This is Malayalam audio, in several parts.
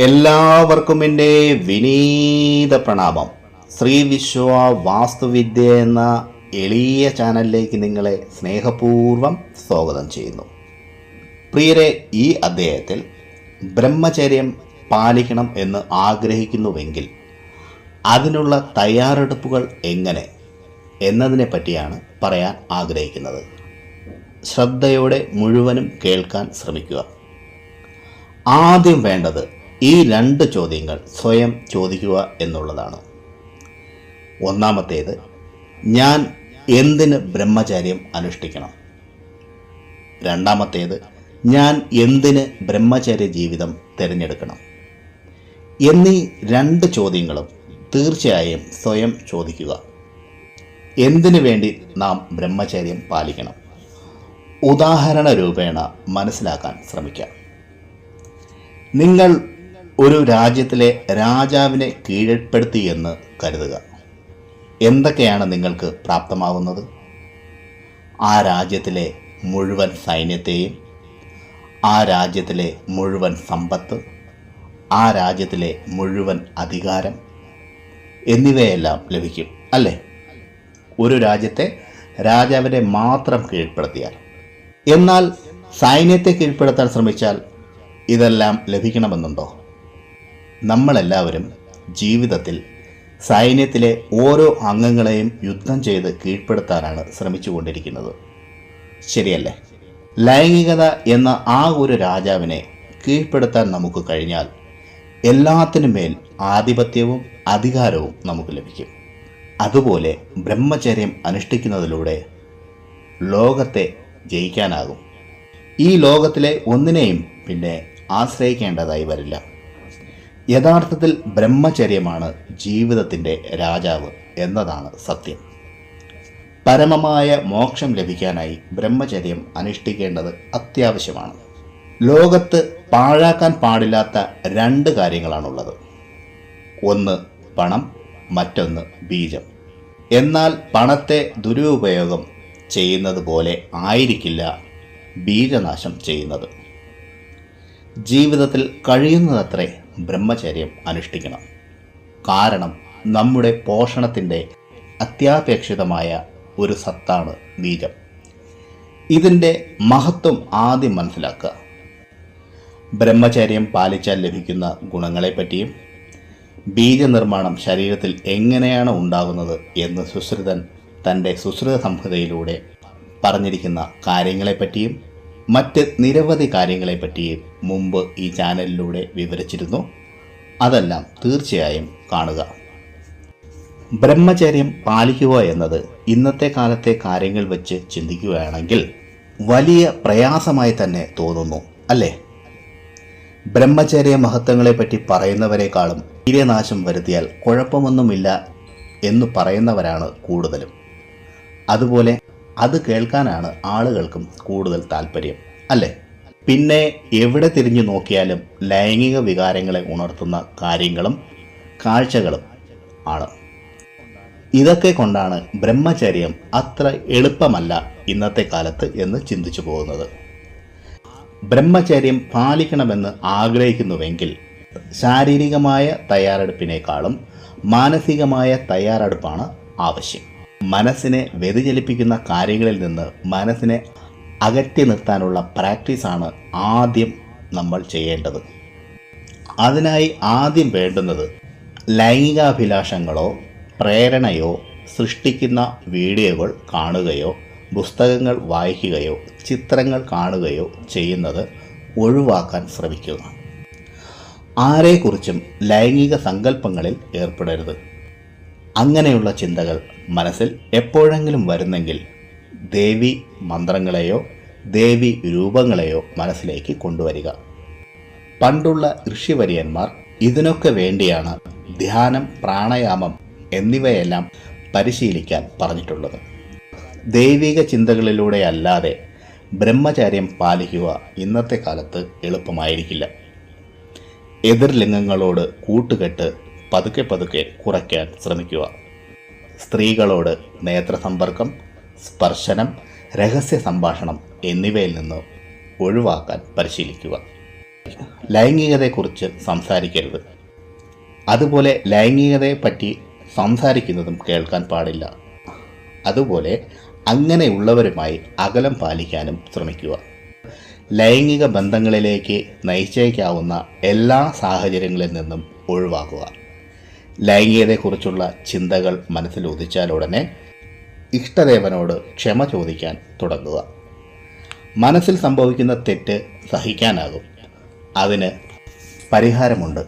എല്ലാവർക്കും എന്റെ വിനീത പ്രണാമം. ശ്രീ വിശ്വ വാസ്തുവിദ്യ എന്ന എളിയ ചാനലിലേക്ക് നിങ്ങളെ സ്നേഹപൂർവം സ്വാഗതം ചെയ്യുന്നു. പ്രിയരെ ഈ അധ്യായത്തിൽ ബ്രഹ്മചര്യം പാലിക്കണം എന്ന് ആഗ്രഹിക്കുന്നുവെങ്കിൽ അതിനുള്ള തയ്യാറെടുപ്പുകൾ എങ്ങനെ എന്നതിനെ പറ്റിയാണ് പറയാൻ ആഗ്രഹിക്കുന്നത്. ശ്രദ്ധയോടെ മുഴുവനും കേൾക്കാൻ ശ്രമിക്കുക. ആദ്യം വേണ്ടത് ഈ രണ്ട് ചോദ്യങ്ങൾ സ്വയം ചോദിക്കുക എന്നുള്ളതാണ്. ഒന്നാമത്തേത് ഞാൻ എന്തിന് ബ്രഹ്മചര്യം അനുഷ്ഠിക്കണം? രണ്ടാമത്തേത് ഞാൻ എന്തിന് ബ്രഹ്മചര്യ ജീവിതം തിരഞ്ഞെടുക്കണം? എന്നീ രണ്ട് ചോദ്യങ്ങളും തീർച്ചയായും സ്വയം ചോദിക്കുക. എന്തിനു വേണ്ടി നാം ബ്രഹ്മചര്യം പാലിക്കണം? ഉദാഹരണ രൂപേണ മനസ്സിലാക്കാൻ ശ്രമിക്കാം. നിങ്ങൾ ഒരു രാജ്യത്തിലെ രാജാവിനെ കീഴ്പ്പെടുത്തി എന്ന് കരുതുക. എന്തൊക്കെയാണ് നിങ്ങൾക്ക് പ്രാപ്തമാകുന്നത് ആ രാജ്യത്തിലെ മുഴുവൻ സൈന്യത്തെയും ആ രാജ്യത്തിലെ മുഴുവൻ സമ്പത്ത് ആ രാജ്യത്തിലെ മുഴുവൻ അധികാരം എന്നിവയെല്ലാം ലഭിക്കും അല്ലേ? ഒരു രാജ്യത്തെ രാജാവിനെ മാത്രം കീഴ്പ്പെടുത്തിയാൽ. എന്നാൽ സൈന്യത്തെ കീഴ്പ്പെടുത്താൻ ശ്രമിച്ചാൽ ഇതെല്ലാം ലഭിക്കണമെന്നുണ്ടോ? നമ്മളെല്ലാവരും ജീവിതത്തിൽ സൈന്യത്തിലെ ഓരോ അംഗങ്ങളെയും യുദ്ധം ചെയ്ത് കീഴ്പ്പെടുത്താനാണ് ശ്രമിച്ചുകൊണ്ടിരിക്കുന്നത്. ശരിയല്ലേ? ലൈംഗികത എന്ന ആ ഒരു രാജാവിനെ കീഴ്പ്പെടുത്താൻ നമുക്ക് കഴിഞ്ഞാൽ എല്ലാത്തിനും മേൽ ആധിപത്യവും അധികാരവും നമുക്ക് ലഭിക്കും. അതുപോലെ ബ്രഹ്മചര്യം അനുഷ്ഠിക്കുന്നതിലൂടെ ലോകത്തെ ജയിക്കാനാകും. ഈ ലോകത്തിലെ ഒന്നിനെയും പിന്നെ ആശ്രയിക്കേണ്ടതായി വരില്ല. യഥാർത്ഥത്തിൽ ബ്രഹ്മചര്യമാണ് ജീവിതത്തിന്റെ രാജാവ് എന്നതാണ് സത്യം. പരമമായ മോക്ഷം ലഭിക്കാനായി ബ്രഹ്മചര്യം അനുഷ്ഠിക്കേണ്ടത് അത്യാവശ്യമാണ്. ലോകത്ത് പാഴാക്കാൻ പാടില്ലാത്ത രണ്ട് കാര്യങ്ങളാണുള്ളത്. ഒന്ന് പണം മറ്റൊന്ന് ബീജം. എന്നാൽ പണത്തെ ദുരുപയോഗം ചെയ്യുന്നത് പോലെ ആയിരിക്കില്ല ബീജനാശം ചെയ്യുന്നത്. ജീവിതത്തിൽ കഴിയുന്നതത്രേ ബ്രഹ്മചര്യം അനുഷ്ഠിക്കണം. കാരണം നമ്മുടെ പോഷണത്തിന്റെ അത്യാപേക്ഷിതമായ ഒരു സത്താണ് ബീജം ഇതിന്റെ മഹത്വം ആദ്യം മനസ്സിലാക്കുക. ബ്രഹ്മചര്യം പാലിച്ചാൽ ലഭിക്കുന്ന ഗുണങ്ങളെപ്പറ്റിയും ബീജനിർമ്മാണം ശരീരത്തിൽ എങ്ങനെയാണ് ഉണ്ടാകുന്നത് എന്ന് സുശ്രുതൻ തന്റെ സുശ്രുത സംഹിതയിലൂടെ പറഞ്ഞിരിക്കുന്ന കാര്യങ്ങളെപ്പറ്റിയും മറ്റ് നിരവധി കാര്യങ്ങളെപ്പറ്റി മുമ്പ് ഈ ചാനലിലൂടെ വിവരിച്ചിരുന്നു. അതെല്ലാം തീർച്ചയായും കാണുക. ബ്രഹ്മചര്യം പാലിക്കുക എന്നത് ഇന്നത്തെ കാലത്തെ കാര്യങ്ങൾ വെച്ച് ചിന്തിക്കുകയാണെങ്കിൽ വലിയ പ്രയാസമായി തന്നെ തോന്നുന്നു അല്ലേ? ബ്രഹ്മചര്യ മഹത്വങ്ങളെപ്പറ്റി പറയുന്നവരെക്കാളും തീരനാശം വരുത്തിയാൽ കുഴപ്പമൊന്നുമില്ല എന്ന് പറയുന്നവരാണ് കൂടുതലും. അതുപോലെ അത് കേൾക്കാനാണ് ആളുകൾക്കും കൂടുതൽ താല്പര്യം അല്ലേ? പിന്നെ എവിടെ തിരിഞ്ഞു നോക്കിയാലും ലൈംഗിക വികാരങ്ങളെ ഉണർത്തുന്ന കാര്യങ്ങളും കാഴ്ചകളും ആണ്. ഇതൊക്കെ കൊണ്ടാണ് ബ്രഹ്മചര്യം അത്ര എളുപ്പമല്ല ഇന്നത്തെ കാലത്ത് എന്ന് ചിന്തിച്ചു പോകുന്നത്. ബ്രഹ്മചര്യം പാലിക്കണമെന്ന് ആഗ്രഹിക്കുന്നുവെങ്കിൽ ശാരീരികമായ തയ്യാറെടുപ്പിനേക്കാളും മാനസികമായ തയ്യാറെടുപ്പാണ് ആവശ്യം. മനസ്സിനെ വ്യതിചലിപ്പിക്കുന്ന കാര്യങ്ങളിൽ നിന്ന് മനസ്സിനെ അകറ്റി നിർത്താനുള്ള പ്രാക്ടീസാണ് ആദ്യം നമ്മൾ ചെയ്യേണ്ടത്. അതിനായി ആദ്യം വേണ്ടുന്നത് ലൈംഗികാഭിലാഷങ്ങളോ പ്രേരണയോ സൃഷ്ടിക്കുന്ന വീഡിയോകൾ കാണുകയോ പുസ്തകങ്ങൾ വായിക്കുകയോ ചിത്രങ്ങൾ കാണുകയോ ചെയ്യുന്നത് ഒഴിവാക്കാൻ ശ്രമിക്കുക. ആരെക്കുറിച്ചും ലൈംഗിക സങ്കല്പങ്ങളിൽ ഏർപ്പെടരുത്. അങ്ങനെയുള്ള ചിന്തകൾ മനസ്സിൽ എപ്പോഴെങ്കിലും വരുന്നെങ്കിൽ ദേവി മന്ത്രങ്ങളെയോ ദേവി രൂപങ്ങളെയോ മനസ്സിലേക്ക് കൊണ്ടുവരിക. പണ്ടുള്ള ഋഷിവര്യന്മാർ ഇതിനൊക്കെ വേണ്ടിയാണ് ധ്യാനം പ്രാണായാമം എന്നിവയെല്ലാം പരിശീലിക്കാൻ പറഞ്ഞിട്ടുള്ളത്. ദൈവിക ചിന്തകളിലൂടെ അല്ലാതെ ബ്രഹ്മചാര്യം പാലിക്കുക ഇന്നത്തെ കാലത്ത് എളുപ്പമായിരിക്കില്ല. എതിർലിംഗങ്ങളോട് കൂട്ടുകെട്ട് പതുക്കെ പതുക്കെ കുറയ്ക്കാൻ ശ്രമിക്കുക. സ്ത്രീകളോട് നേത്രസമ്പർക്കം സ്പർശനം രഹസ്യ സംഭാഷണം എന്നിവയിൽ നിന്ന് ഒഴിവാക്കാൻ പരിശീലിക്കുക. ലൈംഗികതയെക്കുറിച്ച് സംസാരിക്കരുത്. അതുപോലെ ലൈംഗികതയെപ്പറ്റി സംസാരിക്കുന്നതും കേൾക്കാൻ പാടില്ല. അതുപോലെ അങ്ങനെയുള്ളവരുമായി അകലം പാലിക്കാനും ശ്രമിക്കുക. ലൈംഗിക ബന്ധങ്ങളിലേക്ക് നയിച്ചേക്കാവുന്ന എല്ലാ സാഹചര്യങ്ങളിൽ നിന്നും ഒഴിവാക്കുക. ലൈംഗികതയെക്കുറിച്ചുള്ള ചിന്തകൾ മനസ്സിൽ ഉദിച്ചാലുടനെ ഇഷ്ടദേവനോട് ക്ഷമ ചോദിക്കാൻ തുടങ്ങുക. മനസ്സിൽ സംഭവിക്കുന്ന തെറ്റ് സഹിക്കാനാകും. അതിന് പരിഹാരമുണ്ട്.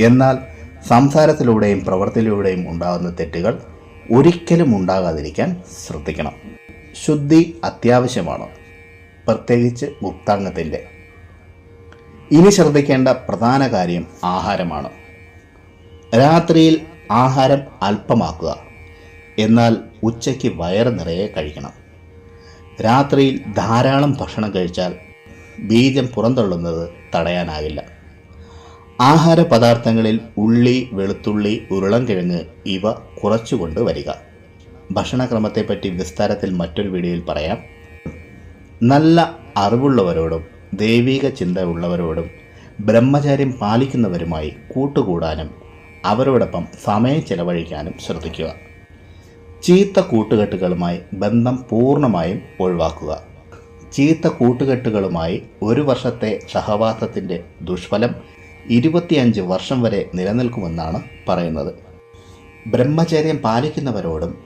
എന്നാൽ സംസാരത്തിലൂടെയും പ്രവൃത്തിയിലൂടെയും ഉണ്ടാകുന്ന തെറ്റുകൾ ഒരിക്കലും ഉണ്ടാകാതിരിക്കാൻ ശ്രദ്ധിക്കണം. ശുദ്ധി അത്യാവശ്യമാണ്. പ്രത്യേകിച്ച് ഗുപ്താംഗത്തിന്റെ ഇനി ശ്രദ്ധിക്കേണ്ട പ്രധാന കാര്യം ആഹാരമാണ്. രാത്രിയിൽ ആഹാരം അല്പമാക്കുക. എന്നാൽ ഉച്ചയ്ക്ക് വയറ് നിറയെ കഴിക്കണം. രാത്രിയിൽ ധാരാളം ഭക്ഷണം കഴിച്ചാൽ ബീജം പുറന്തള്ളുന്നത് തടയാനാവില്ല ആഹാര പദാർത്ഥങ്ങളിൽ ഉള്ളി വെളുത്തുള്ളി ഉരുളൻകിഴങ്ങ് ഇവ കുറച്ചുകൊണ്ട് വരിക. ഭക്ഷണക്രമത്തെപ്പറ്റി വിസ്താരത്തിൽ മറ്റൊരു വീഡിയോയിൽ പറയാം. നല്ല അറിവുള്ളവരോടും ദൈവിക ചിന്ത ഉള്ളവരോടും ബ്രഹ്മചാര്യം പാലിക്കുന്നവരുമായി കൂട്ടുകൂടാനും അവരോടൊപ്പം സമയം ചെലവഴിക്കാനും ശ്രദ്ധിക്കുക. ചീത്ത കൂട്ടുകെട്ടുകളുമായി ബന്ധം പൂർണമായും ഒഴിവാക്കുക. ചീത്ത കൂട്ടുകെട്ടുകളുമായി ഒരു വർഷത്തെ സഹവാസത്തിന്റെ ദുഷ്ഫലം ഇരുപത്തിയഞ്ച് വർഷം വരെ നിലനിൽക്കുമെന്നാണ് പറയുന്നത്. ബ്രഹ്മചര്യം പാലിക്കുന്നവരോടും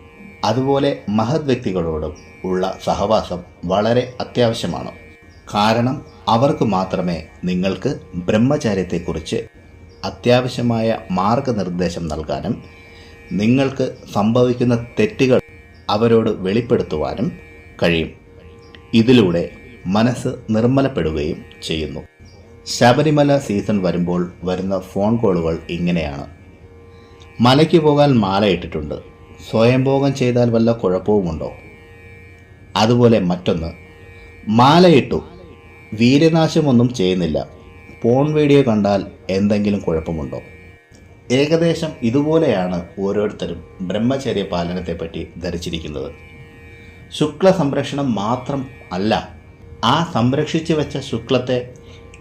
അതുപോലെ മഹത് വ്യക്തികളോടും ഉള്ള സഹവാസം വളരെ അത്യാവശ്യമാണ്. കാരണം അവർക്ക് മാത്രമേ നിങ്ങൾക്ക് ബ്രഹ്മചാര്യത്തെക്കുറിച്ച് അത്യാവശ്യമായ മാർഗനിർദ്ദേശം നൽകാനും നിങ്ങൾക്ക് സംഭവിക്കുന്ന തെറ്റുകൾ അവരോട് വെളിപ്പെടുത്തുവാനും കഴിയും. ഇതിലൂടെ മനസ്സ് നിർമ്മലപ്പെടുകയും ചെയ്യുന്നു. ശബരിമല സീസൺ വരുമ്പോൾ വരുന്ന ഫോൺ കോളുകൾ ഇങ്ങനെയാണ്. മലയ്ക്ക് പോകാൻ മാലയിട്ടിട്ടുണ്ട് സ്വയംഭോഗം ചെയ്താൽ വല്ല കുഴപ്പവുമുണ്ടോ? അതുപോലെ മറ്റൊന്ന് മാലയിട്ടു. വീര്യനാശമൊന്നും ചെയ്യുന്നില്ല. പോൺ വീഡിയോ കണ്ടാൽ എന്തെങ്കിലും കുഴപ്പമുണ്ടോ? ഏകദേശം ഇതുപോലെയാണ് ഓരോരുത്തരും ബ്രഹ്മചര്യ പാലനത്തെപ്പറ്റി ധരിച്ചിരിക്കുന്നത്. ശുക്ല സംരക്ഷണം മാത്രം അല്ല ആ സംരക്ഷിച്ചു വെച്ച ശുക്ലത്തെ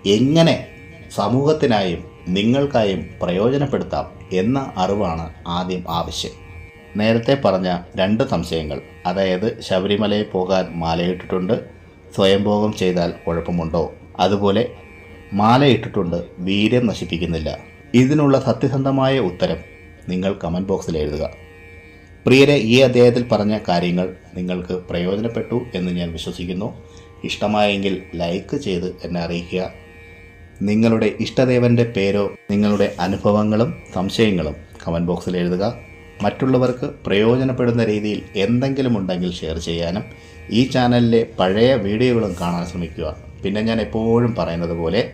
എങ്ങനെ സമൂഹത്തിനായും നിങ്ങൾക്കായും പ്രയോജനപ്പെടുത്താം എന്ന അറിവാണ് ആദ്യം ആവശ്യം. നേരത്തെ പറഞ്ഞ രണ്ട് സംശയങ്ങൾ അതായത് ശബരിമലയിൽ പോകാൻ മാലയിട്ടിട്ടുണ്ട് സ്വയംഭോഗം ചെയ്താൽ കുഴപ്പമുണ്ടോ? അതുപോലെ മാലയിട്ടിട്ടുണ്ട്. വീര്യം നശിപ്പിക്കുന്നില്ല. ഇതിനുള്ള സത്യസന്ധമായ ഉത്തരം നിങ്ങൾ കമന്റ് ബോക്സിൽ എഴുതുക. പ്രിയരെ ഈ അധ്യായത്തിൽ പറഞ്ഞ കാര്യങ്ങൾ നിങ്ങൾക്ക് പ്രയോജനപ്പെട്ടു എന്ന് ഞാൻ വിശ്വസിക്കുന്നു. ഇഷ്ടമായെങ്കിൽ ലൈക്ക് ചെയ്ത് എന്നെ അറിയിക്കുക. നിങ്ങളുടെ ഇഷ്ടദേവന്റെ പേരോ നിങ്ങളുടെ അനുഭവങ്ങളും സംശയങ്ങളും കമന്റ് ബോക്സിൽ എഴുതുക. മറ്റുള്ളവർക്ക് പ്രയോജനപ്പെടുന്ന രീതിയിൽ എന്തെങ്കിലും ഉണ്ടെങ്കിൽ ഷെയർ ചെയ്യാനും ഈ ചാനലിലെ പഴയ വീഡിയോകളും കാണാൻ ശ്രമിക്കുക. പിന്നെ ഞാൻ എപ്പോഴും പറയുന്നത് പോലെ